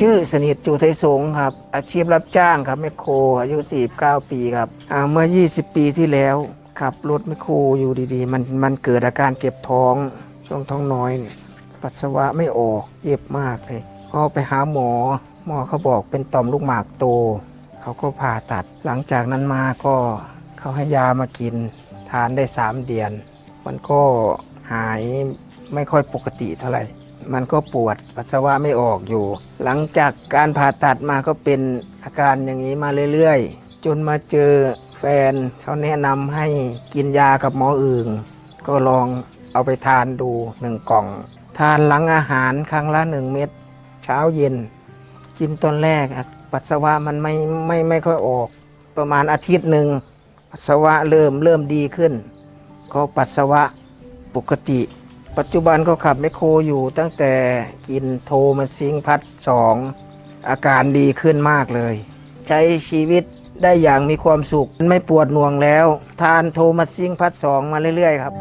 ชื่อสนิทจูไทยสงครับ อาชีพรับจ้างครับแมคโครอายุ 49 ปีครับเมื่อ 20 ปีที่แล้วขับรถแมคโครอยู่ดีๆ มันมันเกิดอาการเก็บท้องช่วงท้องน้อยเนี่ยปัสสาวะไม่ออกเจ็บมากเลย ก็ไปหาหมอ หมอเขาบอกเป็นต่อมลูกหมากโต เขาก็ผ่าตัด หลังจากนั้นมาก็เขาให้ยามากิน ทานได้ 3 เดือน มันก็หายไม่ค่อยปกติเท่าไหร่ มันก็ปวดปัสสาวะไม่ออกอยู่ หลังจากการผ่าตัดมาก็เป็นอาการอย่างนี้มาเรื่อยๆ จนมาเจอแฟนเขาแนะนำให้กินยากับหมออื่น ก็ลองเอาไปทานดูหนึ่งกล่อง ทานหลังอาหารครั้งละหนึ่งเม็ดเช้าเย็น กินตอนแรกปัสสาวะมันไม่ไม่ไม่ค่อยออก ประมาณอาทิตย์หนึ่งปัสสาวะเริ่มเริ่มดีขึ้น ก็ปัสสาวะปกติ ปัจจุบันก็ขับแมคโครอยู่ตั้งแต่กินโทมาซิงพัดสองอาการดีขึ้นมากเลย ใช้ชีวิตได้อย่างมีความสุข ไม่ปวดหน่วงแล้ว ทานโทมาซิงพัดสองมาเรื่อย ๆ ครับ